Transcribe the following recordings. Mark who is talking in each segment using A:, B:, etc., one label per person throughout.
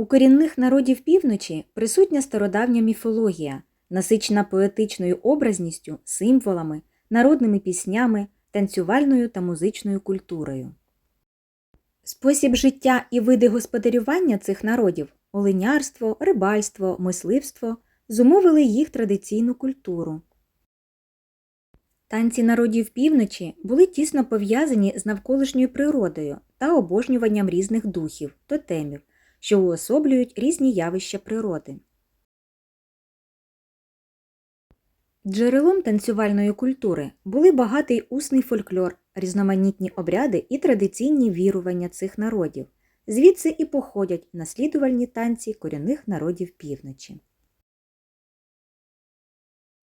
A: У корінних народів півночі присутня стародавня міфологія, насичена поетичною образністю, символами, народними піснями, танцювальною та музичною культурою. Спосіб життя і види господарювання цих народів оленярство, рибальство, мисливство зумовили їх традиційну культуру. Танці народів півночі були тісно пов'язані з навколишньою природою та обожнюванням різних духів, тотемів, що уособлюють різні явища природи. Джерелом танцювальної культури були багатий усний фольклор, різноманітні обряди і традиційні вірування цих народів. Звідси і походять наслідувальні танці корінних народів півночі.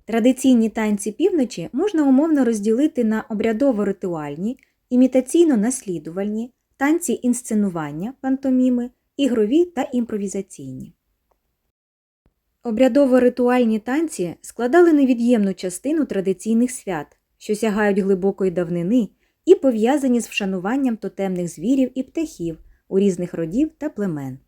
A: Традиційні танці півночі можна умовно розділити на обрядово-ритуальні, імітаційно-наслідувальні, танці інсценування, пантоміми, ігрові та імпровізаційні. Обрядово-ритуальні танці складали невід'ємну частину традиційних свят, що сягають глибокої давнини і пов'язані з вшануванням тотемних звірів і птахів у різних родів та племен.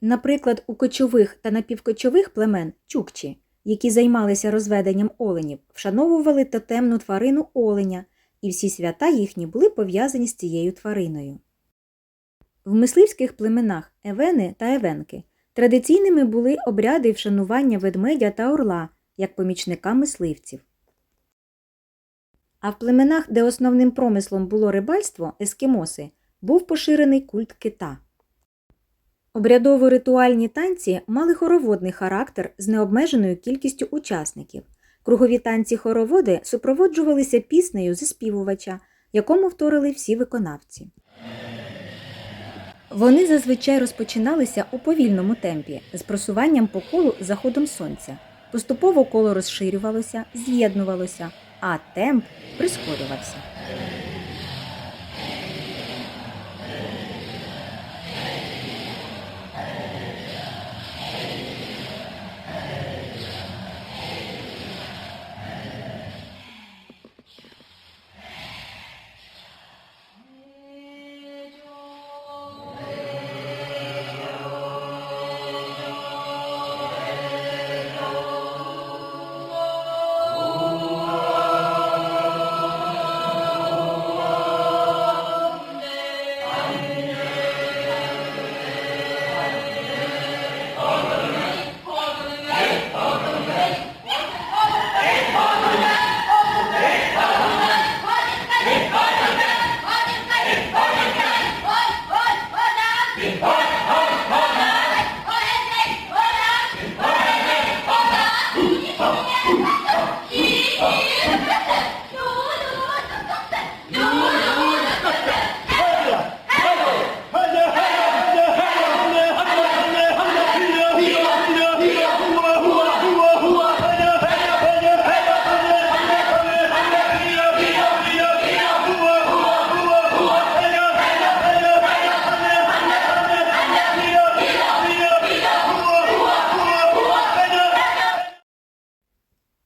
A: Наприклад, у кочових та напівкочових племен чукчі, які займалися розведенням оленів, вшановували тотемну тварину оленя, і всі свята їхні були пов'язані з цією твариною. В мисливських племенах евени та евенки традиційними були обряди вшанування ведмедя та орла як помічника мисливців. А в племенах, де основним промислом було рибальство, ескімоси, був поширений культ кита. Обрядово-ритуальні танці мали хороводний характер з необмеженою кількістю учасників. Кругові танці-хороводи супроводжувалися піснею заспівувача, якому вторили всі виконавці. Вони зазвичай розпочиналися у повільному темпі з просуванням по колу за ходом сонця. Поступово коло розширювалося, з'єднувалося, а темп прискорювався.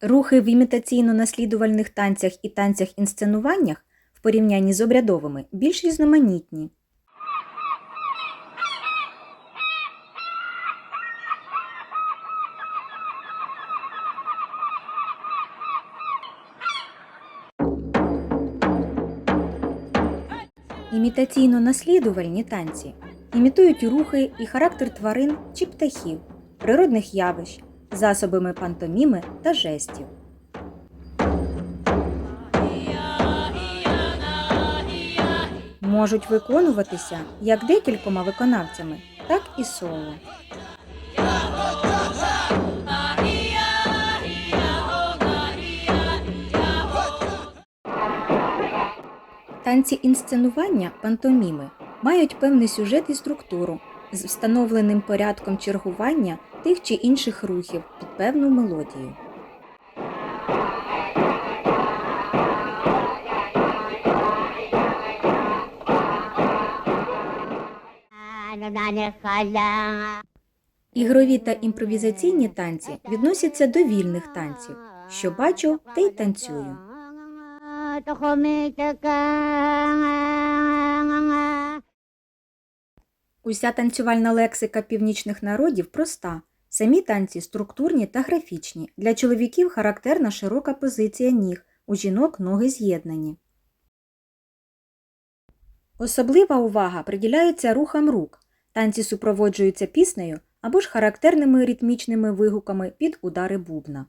A: Рухи в імітаційно-наслідувальних танцях і танцях-інсценуваннях в порівнянні з обрядовими більш різноманітні. Імітаційно-наслідувальні танці імітують рухи і характер тварин чи птахів, природних явищ, засобами пантоміми та жестів. Можуть виконуватися як декількома виконавцями, так і соло. Танці інсценування пантоміми мають певний сюжет і структуру з встановленим порядком чергування тих чи інших рухів під певну мелодію. Ігрові та імпровізаційні танці відносяться до вільних танців. Що бачу, те й танцюю. Уся танцювальна лексика північних народів проста. Самі танці структурні та графічні. Для чоловіків характерна широка позиція ніг, у жінок ноги з'єднані. Особлива увага приділяється рухам рук. Танці супроводжуються піснею або ж характерними ритмічними вигуками під удари бубна.